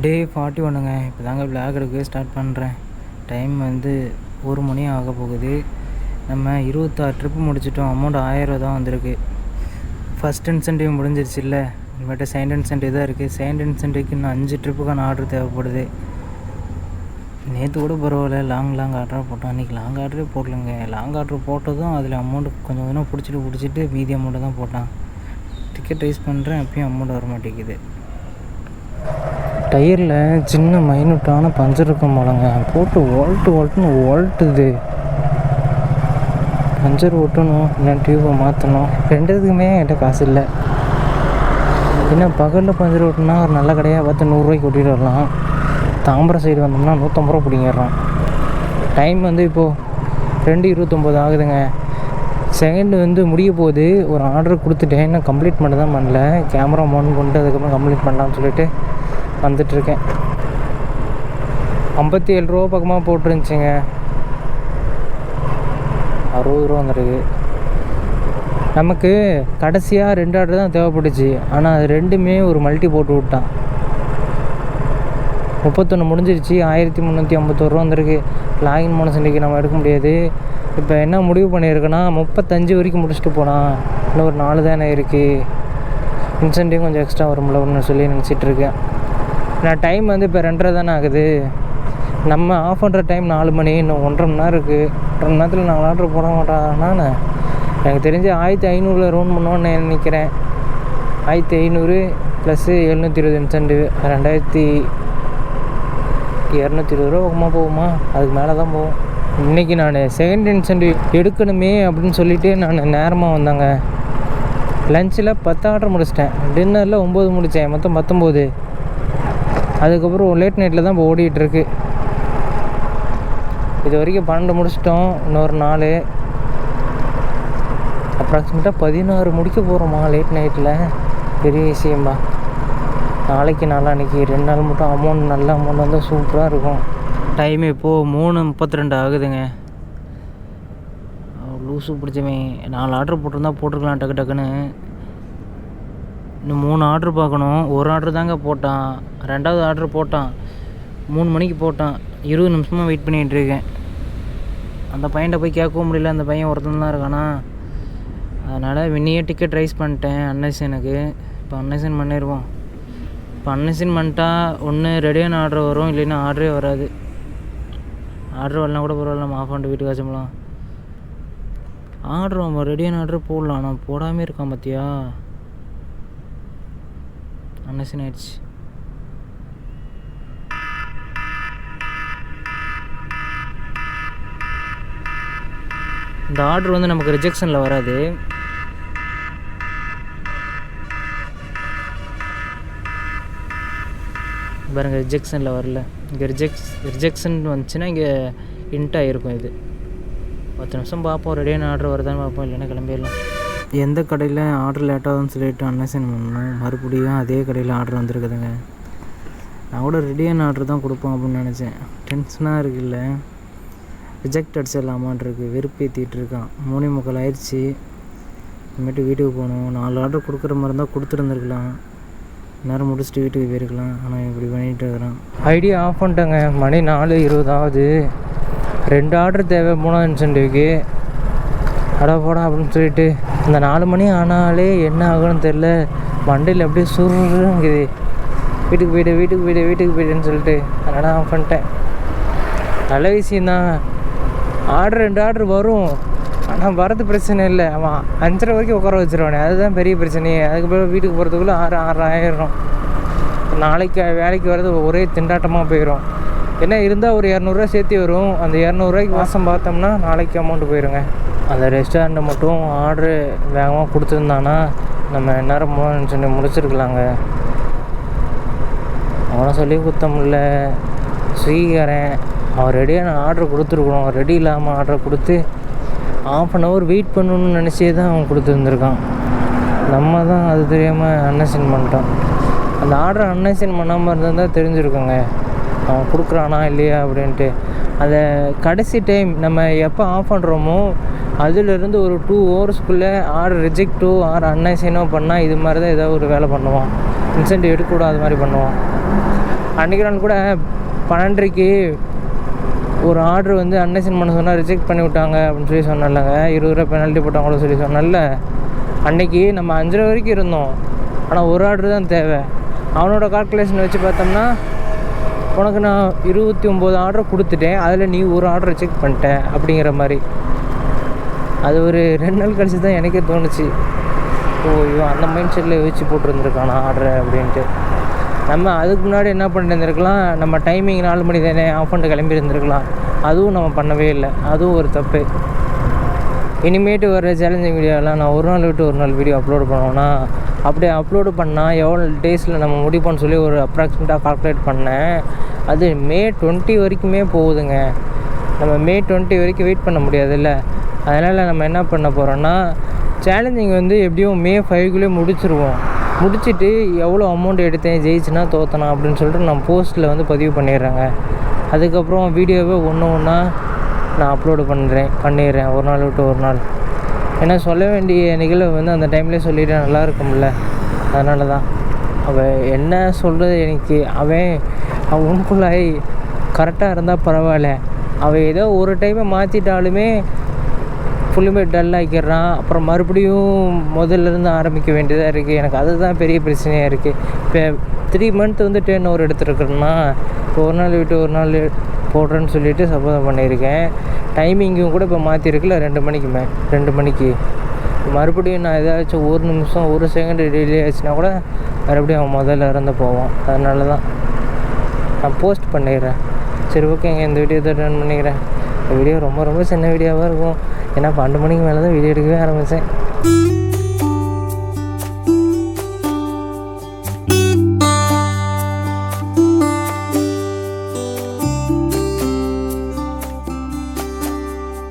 டே forty ஒன்றுங்க இப்போ தாங்க விளாக் எடுக்க ஸ்டார்ட் பண்ணுறேன் டைம் வந்து ஒரு மணி ஆக போகுது. நம்ம இருபத்தாறு ட்ரிப்பு முடிச்சிட்டோம். அமௌண்ட் ஆயிரம் தான் வந்திருக்கு. ஃபஸ்ட் இன்சென்டிவ் முடிஞ்சிருச்சு இல்லை. இனிமேட்டு செகண்ட் இன்சென்டிவ் தான் இருக்குது செகண்ட் இன்சென்டிவ்க்கு இன்னும் அஞ்சு ட்ரிப்புக்கான ஆர்டர் தேவைப்படுது. நேற்று கூட பரவாயில்ல. லாங் லாங் ஆர்டராக போட்டோம். அன்றைக்கி லாங் ஆர்டரே போடலங்க. லாங் ஆர்டர் போட்டதும் அதில் அமௌண்ட் கொஞ்சம் கொஞ்சம் பிடிச்சிட்டு பிடிச்சிட்டு மீதி அமௌண்ட்டு தான் போட்டான். டிக்கெட் ரைஸ் பண்ணுறேன் அப்பயும் அமௌண்ட் வர மாட்டேங்குது. டயரில் சின்ன மைனூட்டான பஞ்சர் இருக்கும் போலங்க போட்டு ஓல்ட்டு ஓல்ட்டுன்னு ஓல்ட்டுது பஞ்சர் ஓட்டணும் இல்லை டியூபை மாற்றணும் ரெண்டுத்துக்குமே என்கிட்ட காசு இல்லை. என்ன பகலில் பஞ்சர் ஓட்டினா ஒரு நல்ல கடையாக பார்த்து நூறுரூவாய்க்கு ஓட்டிகிட்டு வரலாம். தாம்பரம் சைடு வந்தோம்னா நூற்றம்பது ரூபா பிடிங்கிடுறான் டைம் வந்து இப்போது ரெண்டு இருபத்தொம்போது ஆகுதுங்க. செகண்ட் வந்து முடிய போகுது. ஒரு ஆர்டர் கொடுத்துட்டேன். இன்னும் கம்ப்ளீட் பண்ண தான் பண்ணல. கேமரா மோன் கொண்டு அதுக்கப்புறம் கம்ப்ளீட் பண்ணலாம்னு சொல்லிட்டு வந்துட்டுருக்கேன். ஐம்பத்தி ஏழு ரூபா பக்கமாக போட்டுருந்துச்சிங்க. அறுபது ரூபா வந்துருக்கு. நமக்கு கடைசியாக ரெண்டு ஆர்டர் தான் தேவைப்பட்டுச்சு ஆனால் அது ரெண்டுமே ஒரு மல்டி போட்டு விட்டான். முப்பத்தொன்று முடிஞ்சிருச்சு. ஆயிரத்தி முந்நூற்றி ஐம்பத்தோரு ரூபா வந்திருக்கு. லாகின் போனஸ் இன்றைக்கி நம்ம எடுக்க முடியாது. இப்போ என்ன முடிவு பண்ணியிருக்கேன்னா முப்பத்தஞ்சு வரைக்கும் முடிச்சுட்டு போனால் இன்னும் ஒரு நாலு தானே இருக்குது இன்சென்டிவ் கொஞ்சம் எக்ஸ்ட்ரா வரும்ல ஒன்று சொல்லி நினச்சிட்ருக்கேன் நான் டைம் வந்து இப்போ ரெண்டரை தானே ஆகுது. நம்ம ஆஃப் பண்ணுற டைம் நாலு மணி இன்னும் ஒன்றரை மணி நேரம் இருக்குது ஒன்றரை மணி நேரத்தில் நாங்கள் ஆர்டர் போட மாட்டாங்கன்னா எனக்கு தெரிஞ்சு ஆயிரத்தி ஐநூறில் ரவுண்ட் பண்ணுவோன்னு நினைக்கிறேன். ஆயிரத்தி ஐநூறு ப்ளஸ்ஸு எழுநூற்றி இருபது இன்சென்டிவ் ரெண்டாயிரத்தி இரநூத்தி இருபது ரூபா போகுமா போகுமா? அதுக்கு மேலே தான் போகும். இன்றைக்கி நான் செகண்ட் இன்சென்டிவ் எடுக்கணுமே அப்படின்னு சொல்லிவிட்டு நான் நேரமாக வந்தேங்க. லஞ்சில் பத்து ஆர்டர் முடிச்சிட்டேன். டின்னரில் ஒம்பது முடித்தேன் மொத்தம் பத்தொம்போது அதுக்கப்புறம் லேட் நைட்டில் தான் இப்போ ஓடிட்டுருக்கு. இது வரைக்கும் பன்னெண்டு முடிச்சிட்டோம் இன்னொரு நாலு. அப்ராக்சிமேட்டாக பதினாறு முடிக்க போகிறோமா லேட் நைட்டில் பெரிய விஷயம்பா நாளைக்கு நாளான்னைக்கு ரெண்டு நாள் மட்டும் அமௌண்ட் நல்ல அமௌண்ட் வந்தால் சூப்பராக இருக்கும். டைம் இப்போது மூணு முப்பத்தி ரெண்டு ஆகுதுங்க. லூஸு பிடிச்சவன் நாலு ஆர்டர் போட்டிருந்தா போட்டிருக்கலாம் டக்கு டக்குன்னு. இன்னும் மூணு ஆர்டர் பார்க்கணும். ஒரு ஆர்டர் தாங்க போட்டான். ரெண்டாவது ஆர்டர் போட்டான். மூணு மணிக்கு போட்டான். இருபது நிமிஷமாக வெயிட் பண்ணிகிட்டு இருக்கேன். அந்த பையன்கிட்ட போய் கேட்கவும் முடியல. அந்த பையன் ஒருத்தன் தான் இருக்கானா? அதனால் வின்னியே டிக்கெட் ரைஸ் பண்ணிட்டேன் அன்னசனுக்கு. இப்போ அன்னசன் பண்ணிடுவோம் இப்போ அன்னசன் பண்ணிட்டா ஒன்று ரெடியான ஆர்டர் வரும். இல்லைன்னா ஆர்டரே வராது. ஆர்டர் வரலாம் கூட பரவாயில்ல. நம்ம ஆஃப் பண்ணிட்டு வீட்டுக்கு வச்சோம்லாம் ஆர்டர் அவன் ரெடியான ஆர்டர் போடலாம். ஆனால் போடாமே இருக்கான் பார்த்தியா அன்னசன் ஆயிடுச்சு இந்த ஆர்டர் வந்து நமக்கு ரிஜெக்ஷனில் வராது. பாருங்க ரிஜெக்ஷனில் வரல. இங்கே ரிஜெக்ஸ் ரிஜெக்ஷன் வந்துச்சுன்னா இங்கே இன்ட்டாக இருக்கும் இது. பத்து நிமிஷம் பார்ப்போம். ரெடியான ஆர்டர் வருதான்னு பார்ப்போம். இல்லைன்னா கிளம்பிடலாம். எந்த கடையில் ஆர்டர் லேட்டாகுதுன்னு சொல்லிட்டு அன்னசன் பண்ணோம் மறுபடியும் அதே கடையில் ஆர்டர் வந்திருக்குதுங்க. நான் கூட ரெடியான ஆர்டர் தான் கொடுப்போம் அப்படின்னு நினச்சேன். டென்ஷனாக இருக்குல்ல ரிஜெக்ட் அடிச்சிடலாமான் இருக்கு. வெறுப்பேற்றிட்டு இருக்கான். மூணே முக்கால் ஆயிடுச்சு இனிமேட்டு வீட்டுக்கு போகணும். நாலு ஆர்டர் கொடுக்குற மாதிரி இருந்தால் கொடுத்துருந்துருக்கலாம். நேரம் முடிச்சுட்டு வீட்டுக்கு போயிருக்கலாம். ஆனால் இப்படி பண்ணிட்டு இருக்கிறான். ஐடியா ஆஃப் பண்ணிட்டேங்க. மணி நாலு இருபதாவது. ரெண்டு ஆர்டர் தேவை. மூணாவது இன்சென்டிவ்க்கு அடா போடா அப்படின்னு சொல்லிட்டு இந்த நாலு மணி ஆனாலே என்ன ஆகும்னு தெரில மண்டையில் அப்படியே சுருங்குது வீட்டுக்கு போய்டு வீட்டுக்கு போய்டு வீட்டுக்கு போய்டுன்னு சொல்லிட்டு அதனால் ஆஃப் பண்ணிட்டேன். நல்ல விஷயந்தான் ஆர்டர் ரெண்டு ஆர்டர் வரும். ஆனால் வரது பிரச்சனை இல்லை. அவன் அஞ்சரை வரைக்கும் உட்கார வச்சிருவானே. அதுதான் பெரிய பிரச்சனையே. அதுக்கப்புறம் வீட்டுக்கு போகிறதுக்குள்ளே ஆறு ஆறு ஆயிரம் நாளைக்கு வேலைக்கு வர்றது ஒரே திண்டாட்டமாக போயிடும் என்ன இருந்தால் ஒரு இரநூறுவா சேர்த்து வரும். அந்த இரநூறுவாய்க்கு மாதம் பார்த்தோம்னா நாளைக்கு அமௌண்ட்டு போயிடுங்க அந்த ரெஸ்டாரண்ட்டை மட்டும் ஆர்டரு வேகமாக கொடுத்துருந்தானா நம்ம நேரம் சொல்லி முடிச்சிருக்கலாங்க. அவனை சொல்லி கொடுத்தமில்ல ஸ்வீகாரன் அவன் ரெடியாக நான் ஆர்டர் கொடுத்துருக்கணும். ரெடி இல்லாமல் ஆர்டர் கொடுத்து ஆஃப் அன் ஹவர் வெயிட் பண்ணணும்னு நினச்சே தான் அவன் கொடுத்துருந்துருக்கான். நம்ம தான் அது தெரியாமல் அன்னசைன் பண்ணிட்டோம். அந்த ஆர்டர் அன்னசைன் பண்ணாமல் இருந்தால் தெரிஞ்சிருக்கோங்க. அவன் கொடுக்குறானா இல்லையா அப்படின்ட்டு. அதை கடைசி டைம் நம்ம எப்போ ஆஃப் பண்ணுறோமோ அதிலிருந்து ஒரு டூ ஹவர்ஸ்க்குள்ளே ஆர்டர் ரிஜெக்டோ ஆர் அன்னைசைனோ பண்ணால் இது மாதிரி தான் ஏதாவது ஒரு வேலை பண்ணுவான். இன்சென்டிவ் எடுக்கக்கூடாது மாதிரி பண்ணுவான். அன்றைக்கி நான் கூட பன்னெண்டரைக்கு ஒரு ஆர்டர் வந்து அன்னைசன் பண்ண சொன்னால் ரிஜெக்ட் பண்ணி விட்டாங்க அப்படின்னு சொல்லி சொன்னலங்க இருபது ரூபா பெனால்ட்டி போட்டாங்களோ சொல்லி சொன்னல அன்னைக்கு நம்ம அஞ்சரை வரைக்கும் இருந்தோம். ஆனால் ஒரு ஆர்டர் தான் தேவை. அவனோட கால்குலேஷன் வச்சு பார்த்தோம்னா உனக்கு நான் இருபத்தி ஒம்பது ஆர்டர் கொடுத்துட்டேன். அதில் நீ ஒரு ஆர்டர் ரிஜெக்ட் பண்ணிட்ட அப்படிங்கிற மாதிரி. அது ஒரு ரெண்டு நாள் கழிச்சு தான் எனக்கே தோணுச்சு. ஓ இவன் அந்த மைண்ட் செட்டில் யோசிச்சு போட்டிருந்துருக்கானா ஆர்டர் அப்படின்ட்டு. நம்ம அதுக்கு முன்னாடி என்ன பண்ணியிருந்துருக்கலாம் நம்ம டைமிங் நாலு மணி தானே ஆஃப் பண்ணிட்டு கிளம்பி இருந்திருக்கலாம் அதுவும் நம்ம பண்ணவே இல்லை. அதுவும் ஒரு தப்பு. இனிமேட்டு வர சேலஞ்சிங் வீடியோலாம் நான் ஒரு நாள் விட்டு ஒரு நாள் வீடியோ அப்லோட் பண்ணோன்னா அப்படியே அப்லோடு பண்ணால் எவ்வளோ டேஸில் நம்ம முடிப்போம்னு சொல்லி ஒரு அப்ராக்சிமேட்டாக கால்குலேட் பண்ணேன். அது மே டுவெண்ட்டி வரைக்குமே போகுதுங்க. நம்ம மே டுவெண்ட்டி வரைக்கும் வெயிட் பண்ண முடியாதுல்ல. அதனால் நம்ம என்ன பண்ண போகிறோன்னா சேலஞ்சிங் வந்து எப்படியும் மே ஃபைவ்குள்ளே முடிச்சிருவோம். முடிச்சுட்டு எவ்வளோ அமௌண்ட் எடுத்தேன் ஜெயிச்சுனா தோத்தனா அப்படின்னு சொல்லிட்டு நான் போஸ்ட்டில் வந்து பதிவு பண்ணிடுறேங்க. அதுக்கப்புறம் வீடியோவை ஒன்று ஒன்றா நான் அப்லோடு பண்ணுறேன் பண்ணிடுறேன் ஒரு நாள் விட்டு ஒரு நாள். ஏன்னா சொல்ல வேண்டிய நிகழ்வு வந்து அந்த டைம்லேயே சொல்லிட்டு நல்லா இருக்கும்ல. அதனால தான் அவன் என்ன சொல்கிறது எனக்கு? அவன் அவன் உனக்குள்ளாய் கரெக்டாக இருந்தால் பரவாயில்ல. அவள் ஏதோ ஒரு டைமை மாற்றிட்டாலுமே ஃபுல்லுமே டல் ஆக்கிடுறான் அப்புறம் மறுபடியும் முதல்ல இருந்து ஆரம்பிக்க வேண்டியதாக இருக்குது எனக்கு அதுதான் பெரிய பிரச்சனையாக இருக்குது இப்போ த்ரீ மந்த் வந்து டேர்ன் ஓவர் எடுத்துருக்குறேன்னா இப்போ ஒரு நாள் விட்டு ஒரு நாள் போடுறேன்னு சொல்லிட்டு சபதம் பண்ணியிருக்கேன். டைமிங்கும் கூட இப்போ மாற்றிருக்குல்ல ரெண்டு மணிக்குமே ரெண்டு மணிக்கு. மறுபடியும் நான் ஏதாச்சும் ஒரு நிமிஷம் ஒரு செகண்ட் டிலே ஆச்சுன்னா கூட மறுபடியும் அவன் முதல்ல இறந்து போவான். அதனால தான் நான் போஸ்ட் பண்ணிடுறேன். சரி ஓகேங்க இந்த வீடியோ தான் ரன் பண்ணிக்கிறேன். இந்த வீடியோ ரொம்ப ரொம்ப சின்ன வீடியோவாக இருக்கும். ஏன்னா பன்னெண்டு மணிக்கு மேலே தான் வீடியோ எடுக்கவே ஆரம்பித்தேன்